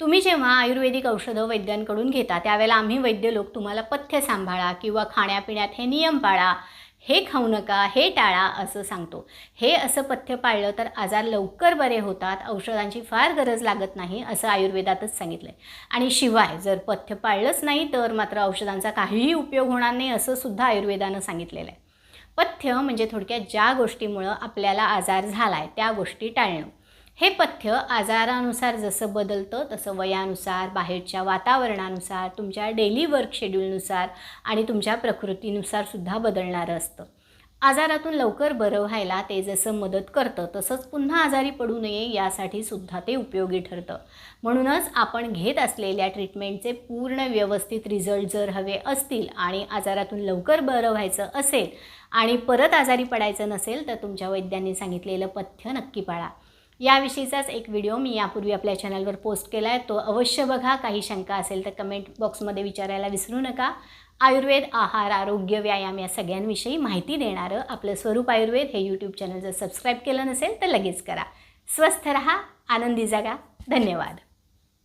तुम्ही जेव्हा आयुर्वेदिक औषधं वैद्यांकडून घेता त्यावेळेला आम्ही वैद्य लोक तुम्हाला पथ्य सांभाळा किंवा खाण्यापिण्यात हे नियम पाळा हे खाऊ नका हे टाळा असं सांगतो. हे असं पथ्य पाळलं तर आजार लवकर बरे होतात औषधांची फार गरज लागत नाही असं आयुर्वेदातच सांगितलं आहे आणि शिवाय जर पथ्य पाळलंच नाही तर मात्र औषधांचा काहीही उपयोग होणार नाही असं सुद्धा आयुर्वेदानं सांगितलेलं आहे. पथ्य म्हणजे थोडक्यात ज्या गोष्टीमुळं आपल्याला आजार झाला आहे त्या गोष्टी टाळणं. हे पथ्य आजारानुसार जसं बदलतं तसं वयानुसार बाहेरच्या वातावरणानुसार तुमच्या डेली वर्क शेड्यूलनुसार आणि तुमच्या प्रकृतीनुसार सुद्धा बदलणारं असतं. आजारातून लवकर बरं व्हायला ते जसं मदत करतं तसंच पुन्हा आजारी पडू नये यासाठी सुद्धा ते उपयोगी ठरतं. म्हणूनच आपण घेत असलेल्या ट्रीटमेंटचे पूर्ण व्यवस्थित रिझल्ट जर हवे असतील आणि आजारातून लवकर बरं व्हायचं असेल आणि परत आजारी पडायचं नसेल तर तुमच्या वैद्यांनी सांगितलेलं पथ्य नक्की पाळा. याविषयीचाच एक व्हिडिओ मी यापूर्वी आपल्या चॅनलवर पोस्ट केला आहे तो अवश्य बघा. काही शंका असेल तर कमेंट बॉक्समध्ये विचारायला विसरू नका. आयुर्वेद आहार आरोग्य व्यायाम या सगळ्यांविषयी माहिती देणारं आपलं स्वरूप आयुर्वेद हे यूट्यूब चॅनल जर सबस्क्राईब केलं नसेल तर लगेच करा. स्वस्थ रहा आनंदी जगा. धन्यवाद.